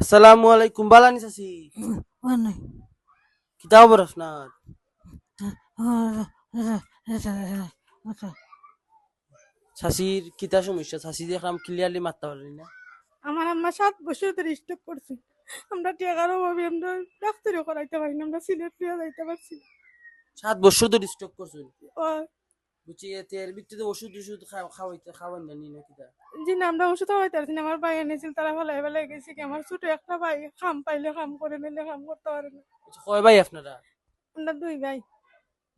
বালানি চাচি মানে কিতা খবর আপনার চাচির কিতা সমস্যা চাচি দেখলাম ক্লিয়ারলি মারতে পারি না আমার আম্মা সাত বছর ধরে স্টক করছে আমরা টিয়াগারও ভাবি আমরা ডাক্তারও করাইতে পারি না আমরা সিলেট লিয়ে যাইতে পারছি না। সাত বছর ধরে স্টক করছেন ও বুঝছি এতে এর ওষুধ ওষুধ খাওয়া- খাওয়াইতে খাওয়ান না নি না কিতা জি না আমরা ওষুধ খাওয়াইতে পারছি না। আমার ভাই এনেছিল তারা ফেলাই ফেলাই গেছে কি আমার ছোট একটা ভাই খাম পাইলে খাম করে নিলে খাম করতে পারে না। আচ্ছা, কয় ভাই আপনারা? আমরা দুই ভাই।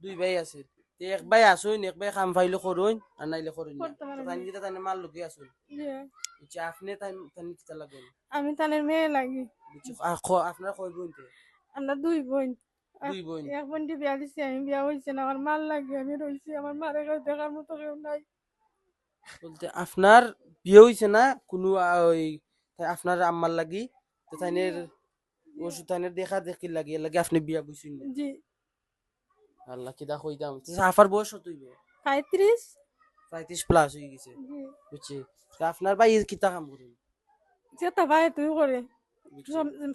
দুই ভাই আছে। এক ভাই আসুন এক ভাই খাম ফাইলে করুন আর নাইলে করুন না। করতে পারেন তাই কিতা তাই মাল লগে আসুন। বুঝছি আপনি তাই তাই কিতা লাগুন? আমি তানের মেয়ে লাগি। আপনারা কয় বোন আমরা দুই বোন। দুই বোন। এক বোনটি বিয়া দিছি আমি বিয়া হয়েছে না আমার মাল লাগে আমি রয়েছি আমার মারে কেউ দেখার মতো কেউ নাই। বলতে আপনার বিয়ে হইছে না কোনো ওই আপনার আম্মার লাগি? তো তাইনের ওষুধ তাইনের দেখা দেখি লাগি লাগি আপনি বিয়া বুঝছেন জি। আল্লাহ কিতা কইতাম। তো আফার বয়স হইব? পঁয়ত্রিশ। পঁয়ত্রিশ প্লাস হয়ে গেছে। বুঝছি। আপনার ভাই কিতা কাম করেন? যেটা ভাই তুই করে।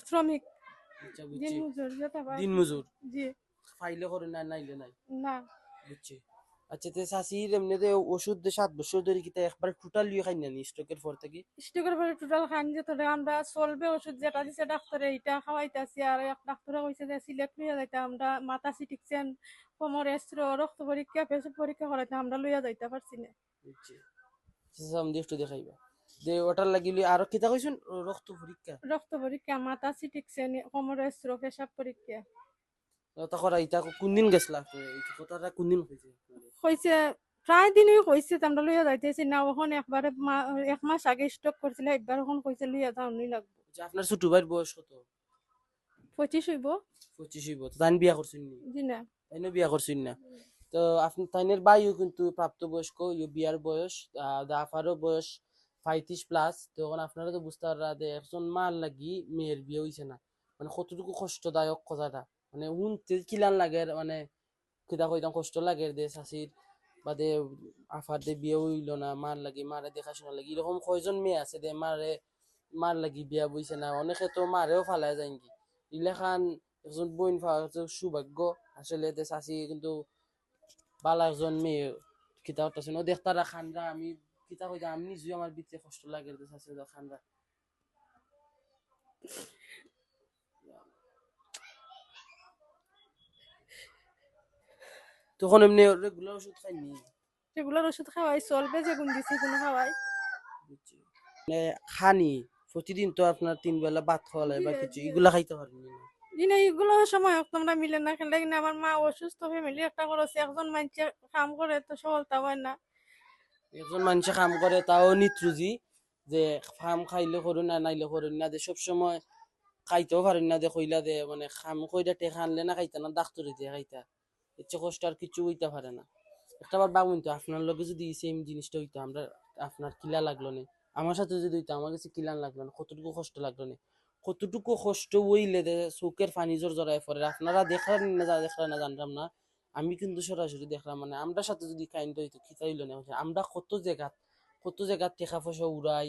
শ্রমিক। আচ্ছা, দিন মজুর যেটা ভাই দিন মজুর জি। ফাইলে করেন না নাইলে নাই। না। বুঝছি। আচ্ছা তে শাশির এমনিতে ওষুধ সাত বছর ধরে কিতা একবার টোটাল লিয়ে খাই না স্টকের পর থেকে? স্টকের পরে টোটাল খান যে তোরে আমরা চলবে ওষুধ যেটা দিছে ডাক্তারে এটা খাওয়াইতাছি। আর এক ডাক্তারে কইছে যে সিলেক্ট লইয়া যাইতে আমরা মাথা সিটিকছেন কোমর এস্ত্র রক্ত পরীক্ষা পেশাব পরীক্ষা করাইতে আমরা লইয়া যাইতে পারছি না। বুঝছি। আচ্ছা একটু দেখাইবা। যে ওটার লাগিলে আর কিতা কইছেন? রক্ত পরীক্ষা। রক্ত পরীক্ষা মাথা সিটিকছেন কোমর এস্ত্র পেশাব পরীক্ষা। ওটা করা ইটা কোন দিন গেছলা? কথাটা কোন দিন হয়েছে কইছে প্রায় দিনই কইছে আমরা লইয়া যাইতেছি না। ওখানে একবারে এক মাস আগে স্টক করছিল একবার ওখানে কইছে লইয়া যাওনি লাগবে। আপনার ছোট ভাইয়ের বয়স কত? পঁচিশ হইব। পঁচিশ হইব। তো তাই বিয়া করছেন নি? জি না। তাইনে বিয়া করছেন না। তো আপনি তাইনের বাইও কিন্তু প্রাপ্তবয়স্ক ইয়ে বিয়ার বয়স দাফারও বয়স পঁয়ত্রিশ প্লাস তখন আপনারা তো বুঝতে পারা যে একজন মার লাগি মেয়ের বিয়ে হইছে না। মানে কতটুকু কষ্টদায়ক কথাটা। মানে শুনতে কিলান লাগে মানে কিতা কইতাম কষ্ট লাগে দে শাশির বা দে আফার দে বিয়ে হইল না মার লাগি মারে দেখাশোনা লাগি। এরকম কয়জন মেয়ে আছে দে মারে মার লাগি বিয়া বইছে না। অনেকে তো মারেও ফালায় যায় কি ইলেখান একজন বোন পাওয়া তো সৌভাগ্য। আসলে দে শাশি কিন্তু বালা একজন মেয়ে, কিতা হতাছে না দেখতারা খানরা, আমি কিতা কইতাম আমি নিজেও আমার ভিতরে কষ্ট লাগে দে শাশি খানরা তখন এমনি রেগুলার ওষুধ খাইনি সেগুলোর ওষুধ খাওয়াই চলবে যেগুন দিছি কোনো খাওয়াই। মানে খানি প্রতিদিন তো আপনার তিন বেলা ভাত খাওয়া লাগে বা কিছু এগুলা খাইতে পারেন না এগুলো সময় তোমরা মিলে না খেলে কিনা আমার মা অসুস্থ ফ্যামিলি একটা করেছে একজন মানুষে কাম করে তো সফলতা হয় না। একজন মানুষে কাম করে, তাও নিত্রুজি, যে খাম খাইলে করুন না নাইলে করুন না যে সবসময় খাইতেও পারেন না যে কইলা দে মানে খাম কইরা টেকা আনলে না খাইতা না, ডাক্তারে দিয়ে খাইতা। ইচ্ছে কষ্ট আর কিছু হইতে পারে না। একটা বার ভাবুন তো আপনার লগে যদি সেম জিনিসটা হইতো, আমরা, আপনার কিলা লাগল না, আমার সাথে যদি হইতো, আমার কাছে কিলান লাগল না, কতটুকু কষ্ট লাগল না। কতটুকু কষ্ট হইলে চোখের পানি জোর জড়ায় পড়ে, আপনারা দেখলেন না দেখলেন না জানলাম না। আমি কিন্তু সরাসরি দেখলাম মানে আমরা সাথে যদি কাইন্ড হইতো খিতা না। আমরা কত জায়গাত কত জায়গাত টেকা পয়সা উড়াই,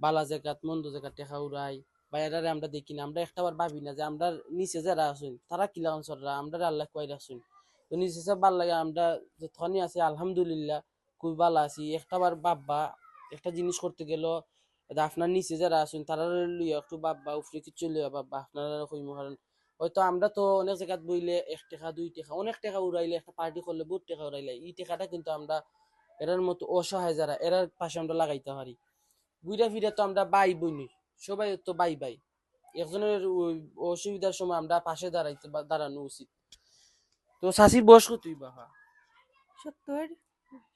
বালা জায়গাত, মন্দ জায়গাত টেকা উড়াই বাইরে আমরা দেখি না, আমরা একটা বার ভাবি না যে আমরা নিচে যারা আসুন তারা কিলা অঞ্চলরা আমরা আল্লাহ কয় রাখছুন। তো নিচে সব ভালো লাগে, আমরা যতখানি আছি, আলহামদুলিল্লাহ খুবই ভালো আছি। একটা বার ভাববা একটা জিনিস করতে গেল আপনার নিচে যারা আসুন তারা লইয়া একটু ভাববা উপরে কিছু লইয়া ভাববা আপনারা কইম কারণ হয়তো আমরা তো অনেক জায়গাত বইলে এক টাকা দুই টাকা অনেক টাকা উড়াইলে একটা পার্টি করলে বহুত টাকা উড়াইলে এই টাকাটা কিন্তু আমরা এরার মতো অসহায় যারা এরার পাশে আমরা লাগাইতে পারি। বুইরা ফিরে তো আমরা বাই বইনি সবাই তো বাই বাই। একজনের অসুবিধার সময় আমরা পাশে দাঁড়াইতে দাঁড়ানো উচিত। তো শাশির বয়স কতই বাবা সত্তর।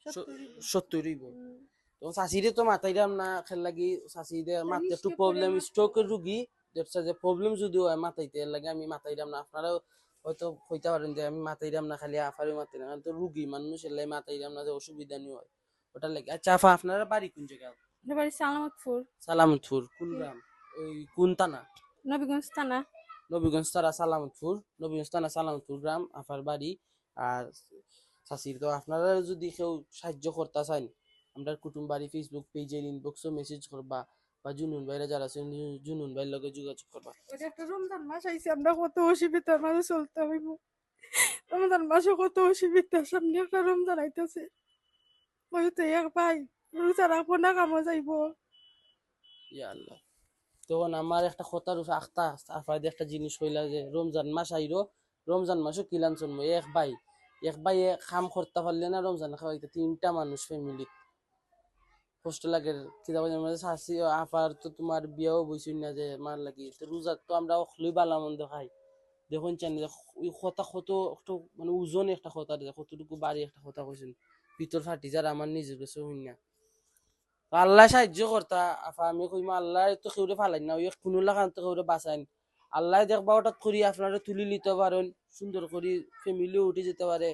সত্তর সত্তর হইব। উম, তো শাশিরে তো মাথাইরাম না খেল লাগি শাশিদের মাথায় একটু প্রবলেম স্ট্রোকের রুগী। দেখছে যে প্রবলেম যদি হয় মাথাইতে এর লাগে আমি মাথাইরাম না। আপনারাও হয়তো কইতে পারেন যে আমি মাথাইরাম না খালি আফারে মাথাই না কারণ তো রুগী মানুষ এর লাগে মাথাইরাম না যে অসুবিধা নিয়ে হয়। ওটার লাগে। আচ্ছা আফা আপনারা বাড়ি কোন জায়গা আমাদের বাড়ি সালামতপুর। সালামতপুর কোন গ্রাম ওই কোন থানা? নবীগঞ্জ থানা। নবীগঞ্জ তারা সালামতপুর। নবীগঞ্জ থানা সালামতপুর গ্রাম আফার বাড়ি। আর শাশির তো আপনারা যদি কেউ সাহায্য করতে চান আমরা কুটুম বাড়ি ফেসবুক পেজের ইনবক্সও মেসেজ করবা। বা জুনুন ভাইরা যারা আছেন জুনুন ভাইয়ের লগে যোগাযোগ করবা। একটা রমজান মাস আইছে আমরা কত অসুবিধার মাঝে চলতে হইব রমজান মাসে কত অসুবিধা সামনে একটা রমজান আইতেছে। ওই তো এক ভাই রোজা রাখব না কামো যাইব। ইয়া আল্লাহ। তখন আমার একটা কথার উপর আখতা আফায় একটা জিনিস কইলা যে রমজান মাস আইরো রমজান মাসও কিলান চলবো এক ভাই এক ভাই খাম করতে পারলে না রমজান খাওয়াইতে তিনটা মানুষ ফ্যামিলি কষ্ট লাগে কিতাব মধ্যে শাসি আফার তো তোমার বিয়াও বইছি না যে মার লাগি। তো তো আমরা অখলই বালা মন্দ খাই দেখুন চান যে কথা কত একটু মানে ওজন একটা যে কতটুকু বাড়ি একটা কথা কইছেন ভিতর ফাটি যার আমার নিজের কাছে হইন না। আল্লাহ সাহায্য করতা আফা আমি কইমা আল্লাহ তো কেউরে ফালাই না ওই কোনো লাগান তো কেউরে বাঁচাইন। আল্লাহ দেখবা হঠাৎ করি আপনারা তুলি নিতে পারেন সুন্দর করে ফ্যামিলিও উঠে যেতে পারে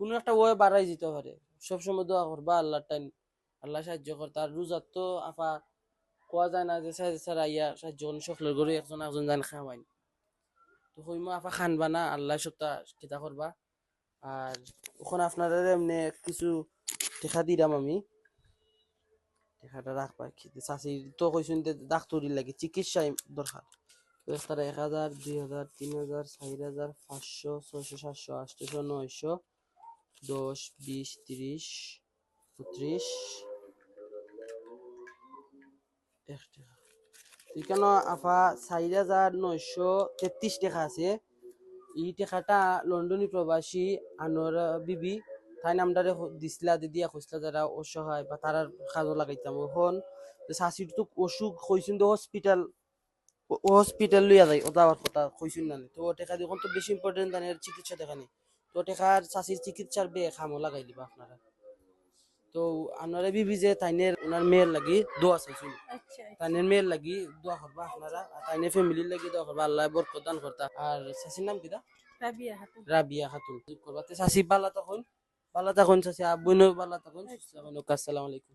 কোনো একটা ওয়ে বাড়াই যেতে পারে সবসময় দোয়া করবা আল্লাহ টাইম। আল্লাহ সাহায্য করতা আর রোজার তো আফা কোয়া যায় না যে সাহায্য ছাড়া ইয়া সাহায্য করেন সকলের ঘরে একজন একজন জান খাওয়াইন। তো কইমা আফা খানবা না, আল্লাহ সপ্তাহ কিতা করবা। আর ওখানে আপনারা এমনি কিছু টেকা দিলাম আমি। টেকাটা রাখবা চাষি তো কইছেন যে ডাক্তারি লাগে চিকিৎসায় দরকার। তারা এক হাজার, দুই হাজার, তিন হাজার, চার হাজার, পাঁচশো, ছয়শো, সাতশো, আটশো, নয়শো, দশ, বিশ, তিরিশ টাকা এখানে আফা চার হাজার নয়শো তেত্রিশ টাকা আছে। ই টাকাটা লন্ডনী প্রবাসী আনোয়ারা বিবি, তাই নামদারে দিছিলা দিয়া কইসলা যারা অসহায় বা তারার কাজও লাগাইতাম এখন শাশির অসুখ কইছেন তো হসপিটাল হসপিটাল লইয়া ওটা আমার কথা কইছেন না তো ও টাকা দিয়ে তো বেশি ইম্পর্টেন্ট তানের চিকিৎসা দেখা নেই তো টাকার শাশির চিকিৎসার বে খামও লাগাই দিবা আপনারা। তো আপনারা বিবি যে তাইনের ওনার মেয়ের লাগি দোয়া চাইছিল। আচ্ছা তাইনের মেয়ের লাগি দোয়া করবা আপনারা আর তাইনের ফ্যামিলির লাগি দোয়া করবা আল্লাহ বরকত দান করতা। আর শাশির নাম কিটা রাবিয়া খাতুন। রাবিয়া খাতুন। করবা শাশি বালা তখন বালা তখন শাশি আব্বুনও বালা তখন। আসসালামু আলাইকুম।